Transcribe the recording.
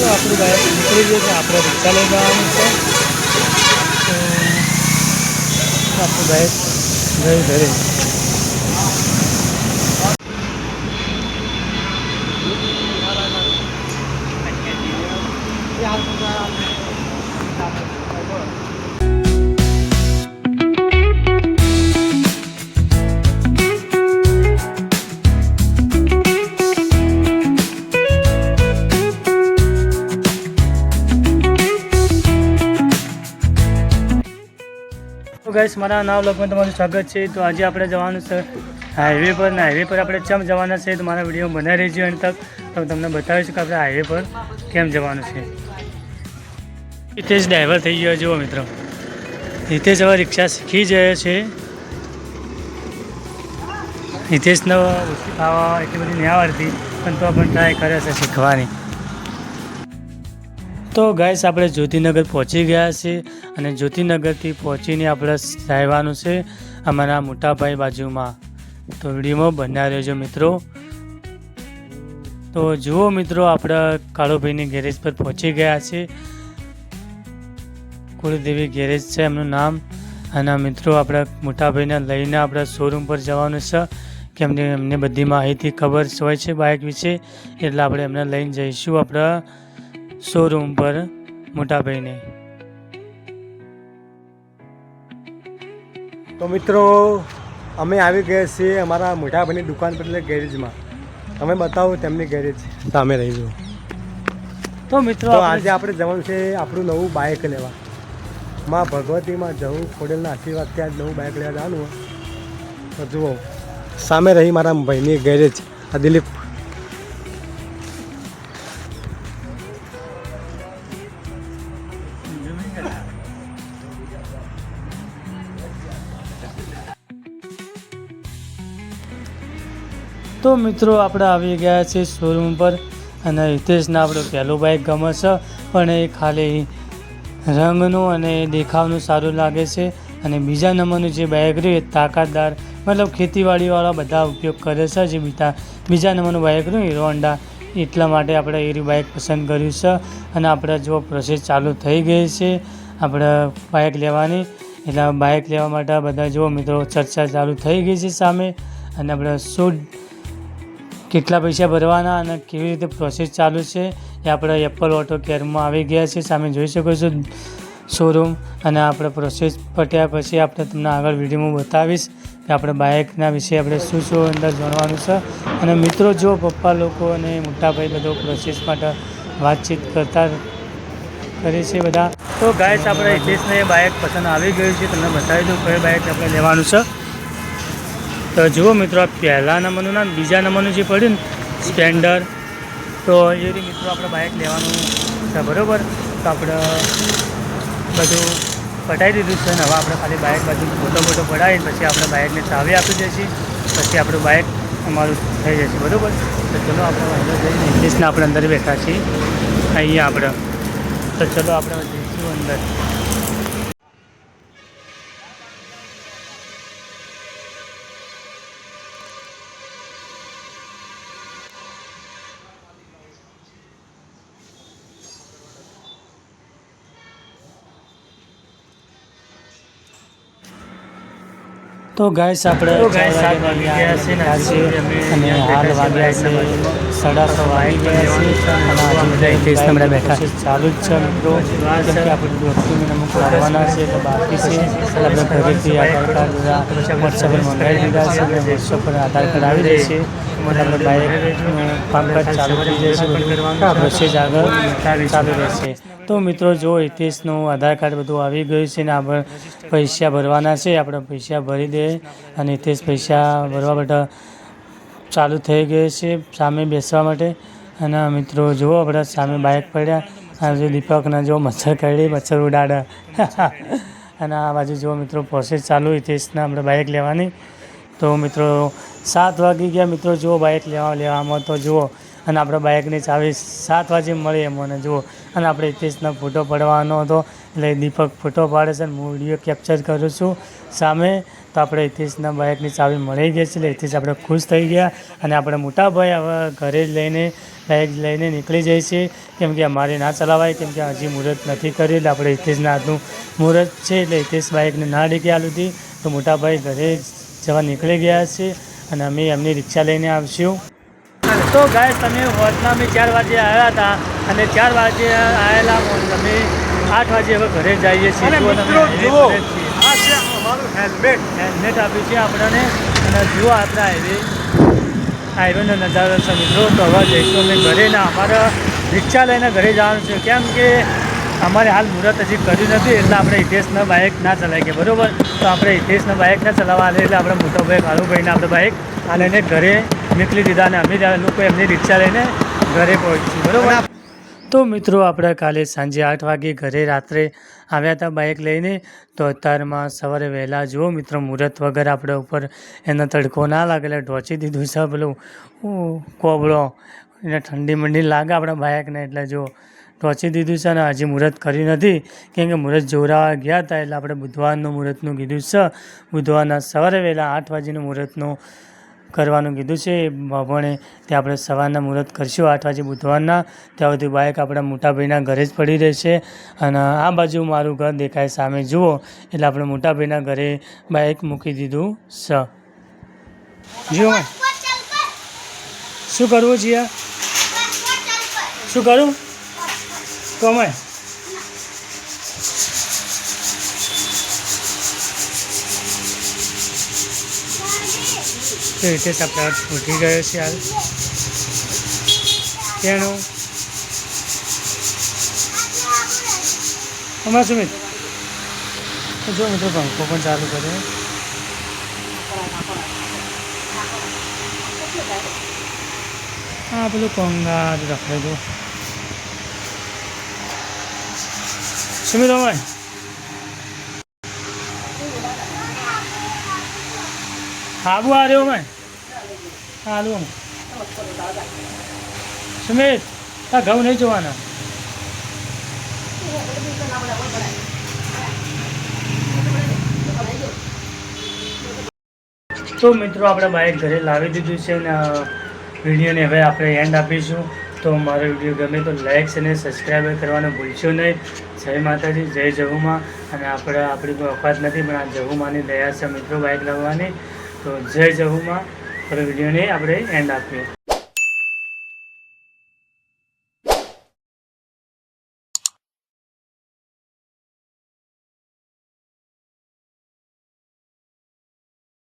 તો આપણું બાઇક નીકળી ગયું છે, આપણે રિક્ષા લઈ જવાનું છે. આપણું બાઇક ગઈ ઘરે તો ગાઈસ મારા નામ લોકોમાં તમારું સ્વાગત છે. તો આજે આપણે જવાનું છે હાઈવે પર. ને હાઈવે પર આપણે કેમ જવાના છે તો મારા વીડિયો બનાવી રહેજો એની તક. તો તમને બતાવીશું કે આપણે હાઈવે પર કેમ જવાનું છે. હિતેશ ડ્રાઈવર થઈ ગયો જુઓ મિત્રો. હિતેશ હવે રિક્ષા શીખી જાય છે. હિતેશને ઓછી ખાવા એટલી બધી નહીં આવડતી, પણ તો પણ ટ્રાય કરે છે શીખવાની. તો ગાઈસ આપણે જ્યોતિનગર પહોંચી ગયા છે અને જ્યોતિનગરથી પહોંચીને આપણે રહેવાનું છે અમારા મોટાભાઈ બાજુમાં. તો વિડીયોમાં બન્યા રહેજો મિત્રો. તો જુઓ મિત્રો, આપણે કાળુભાઈની ગેરેજ પર પહોંચી ગયા છે કુળદેવી ગેરેજ છે એમનું નામ. અને મિત્રો, આપણા મોટાભાઈને લઈને આપણે શોરૂમ પર જવાનું છે. કેમને એમને બધી માહિતી ખબર હોય છે બાઇક વિશે, એટલે આપણે એમને લઈને જઈશું આપણા શોરૂમ પર મોટાભાઈને. તો મિત્રો અમે આવી ગયા છીએ અમારા મોટાભાઈની દુકાન પર એટલે ગેરેજમાં. તમે બતાવો તેમની ગેરેજ. સામે રહી જુઓ તો મિત્રો આજે આપણે જવાનું છે આપણું નવું બાઇક લેવા. માં ભગવતીમાં જવું ખોડેલના આશીર્વાદ ત્યાં જ નવું બાઇક લેવા જવાનું તો જુઓ સામે રહી મારા ભાઈની ગેરેજ આ દિલીપ તો મિત્રો આપણે આવી ગયા છે શોરૂમ પર અને હિતેશને આપણું પહેલું બાઇક ગમે છે, પણ એ ખાલી રંગનું અને દેખાવનું સારું લાગે છે અને બીજા નંબરનું જે બાઇક રહ્યું એ તાકાતદાર, મતલબ ખેતીવાડીવાળા બધા ઉપયોગ કરે છે, જે બીજા બીજા નંબરનું બાઇક રહ્યું, હીરો હોન્ડા, એટલા માટે આપણે એ બાઇક પસંદ કર્યું છે. અને આપણે જો પ્રોસેસ ચાલુ થઈ ગઈ છે, આપણે બાઇક લેવાની, એટલે બાઇક લેવા માટે બધા જો મિત્રો ચર્ચા ચાલુ થઈ ગઈ છે સામે, અને આપણે શું કેટલા પૈસા ભરવાના અને કેવી રીતે પ્રોસેસ ચાલુ છે એ આપણે એપલ ઓટો કેરમાં આવી ગયા છે સામે જોઈ શકો છો શોરૂમ અને આપણે પ્રોસેસ પટ્યા પછી આપણે તમને આગળ વિડીયોમાં બતાવીશ કે આપણે બાઇકના વિશે આપણે શું શું અંદર જાણવાનું છે. અને મિત્રો, જો પપ્પા લોકો અને મોટાભાઈ બધો પ્રોસેસ માટે વાતચીત કરતા કરે છે બધા. તો ગાય આપણે હિતેશને બાઇક પસંદ આવી ગયું છે. તમને બતાવી દઉં કયું બાઇક આપણે લેવાનું છે. તો જુઓ મિત્રો પહેલા નંબરનું ના બીજા નંબરનું જે પડ્યું ને સ્પ્લેન્ડર તો એ રીતે મિત્રો આપણે બાઇક લેવાનું છે, બરાબર? તો આપણે બધું પટાવી દીધું છે ને, હવે આપણે ખાલી બાઇક બાજુ મોટો મોટો પડાવીને પછી આપણે બાઇકને ચાવી આપી દઈશું. પછી આપણું બાઇક અમારું થઈ જશે, બરાબર? તો ચલો આપણે અંદર જઈને ઇંગ્લિશને આપણે અંદર બેઠા છીએ. અહીંયા આપણે. તો ચલો આપણે જઈશું અંદર. હજુ ગાઈસ આપણે અને હાલ વાગ્યા છે સાડા છ વાગી ગયા છે. અને બેઠા છે. ચાલુ જ છે. મિત્રો કે આપણે ડોક્યુમેન્ટ અમુક લાવવાના છે તો બાકી છે. આપણે ઘરેથી આધાર કાર્ડ વોટ્સઅપ પર મંગાવી દીધા છે. અને વોટ્સઅપ પર આધાર કાર્ડ આવી જશે આપણે બાઇકનું કામકાજ ચાલુ થઈ જશે પ્રોસેસ આગળ ચાલુ રહેશે. તો મિત્રો, જો હિતેશનું આધાર કાર્ડ બધું આવી ગયું છે ને, આપણે પૈસા ભરવાના છે, આપણે પૈસા ભરી દે અને હિતેશ પૈસા ભરવા માટે ચાલુ થઈ ગયું છે સામે બેસવા માટે. અને મિત્રો જુઓ આપણે સામે બાઇક પડ્યા, આ જો દીપકના જો મચ્છર કરડી મચ્છર ઉડાડ્યા. અને આ બાજુ જો મિત્રો પ્રોસેસ ચાલુ, હિતેશના આપણે બાઇક લેવાની. તો મિત્રો સાત વાગી ગયા મિત્રો, જુઓ બાઇક લેવા લેવામાં તો જુઓ. અને આપણે બાઇકની ચાવી સાત વાગે મળી એમ મને, જુઓ. અને આપણે હિતેશનો ફોટો પડવાનો હતો. એટલે દીપક ફોટો પાડે છે અને હું વીડિયો કેપ્ચર કરું છું. સામે તો આપણે હિતેશના બાઇકની ચાવી મળી ગઈ છે. એટલે હિતેશ આપણે ખુશ થઈ ગયા અને આપણે મોટાભાઈ હવે ઘરે જ લઈને, બાઇક લઈને નીકળી જઈએ છીએ કેમ કે અમારે ના ચલાવાય, કેમ કે હજી મુહૂર્ત નથી કર્યું એટલે આપણે હિતેશના હાથનું મુહૂર્ત છે. એટલે હિતેશ બાઇકને ના ડેકી આલું હતી. તો મોટાભાઈ ઘરે જવા નીકળી ગયા છે. અને અમે એમની રિક્ષા લઈને આવીશું. તો ગાય તમે હોટના અમે ચાર વાગે આવ્યા હતા અને ચાર વાગે આવેલા અમે આઠ વાગે હવે ઘરે જઈએ છીએ. આ છે અમારું હેલ્મેટ હેલ્મેટ આપ્યું છે આપણને. અને જુઓ આપણે હાઈવે હાઈવેનો નજારો છે મિત્રો. તો હવે જઈશું અમે ઘરે ને અમારા રિક્ષા લઈને ઘરે જવાનું છે. કેમ કે અમારે હાલ મુહૂર્ત હજી કર્યું નથી, એટલે આપણે હિતેશના બાઇક ના ચલાવી ગયા બરાબર? તો આપણે હિતેશના બાઇક ના ચલાવવા એટલે આપણે મોટો ભાઈ કાળુભાઈને આપણે બાઇક આ લઈને ઘરે નીકળી દીધા અને અમે લોકો એમની રિક્ષા લઈને ઘરે પહોંચ્યું, બરાબર? તો મિત્રો, આપણે કાલે સાંજે આઠ વાગે ઘરે રાત્રે આવ્યા હતા બાઇક લઈને, તો અત્યારમાં સવારે વહેલા જુઓ મિત્રો મુહૂર્ત વગર આપણે ઉપર એનો તડકો ના લાગે, એટલે ઢોચી દીધું છે, પેલું કોબળો, એને ઠંડી મંડી લાગે આપણા બાઇકને એટલે જો ઢોચી દીધું છે અને હજી મુહૂર્ત કરી નથી. કેમ કે મુહૂર્ત જોડાવા ગયા હતા એટલે આપણે બુધવારનું મુહૂર્તનું કીધું છે. બુધવારના સવારે વહેલા આઠ વાગ્યાનું મુહૂર્તનું કરવાનું કીધું છે. એ ભણે તે આપણે સવારના મુહૂર્ત કરીશું. આઠ વાગે બુધવારના. ત્યાં સુધી બાઇક આપણા મોટાભાઈના ઘરે જ પડી રહેશે. અને આ બાજુ મારું ઘર દેખાય સામે. જુઓ એટલે આપણે મોટાભાઈના ઘરે બાઇક મૂકી દીધું છે જુઓ. શું કરવું જીયા? શું કરું? મેં તે રીતે આપણે ફૂટી ગયો છે હાલ? તેનું હમણાં સુમિત જો મિત્રો પંખો પણ ચાલુ કર્યો હા પેલું કંગાર જ તો. સુમિત અમાય આબુ આ રહ્યો મેં હાલું સુમિત આ ઘઉં નહીં જોવાના તો મિત્રો, આપણે બાઇક ઘરે લાવી દીધું છે અને વિડીયોને હવે આપણે એન્ડ આપીશું. તો મારો વીડિયો ગમે તો લાઇક અને સબસ્ક્રાઈબ કરવાનું ભૂલશો નહીં. જય માતાજી, જય જહુમાં. અને આપણે આપણી કોઈ અફાત નથી, પણ આ જહુમાની દયા છે મિત્રો બાઇક લાવવાની. તો જય જહુમાં. પર વિડીયોને આપણે એન્ડ આપીએ.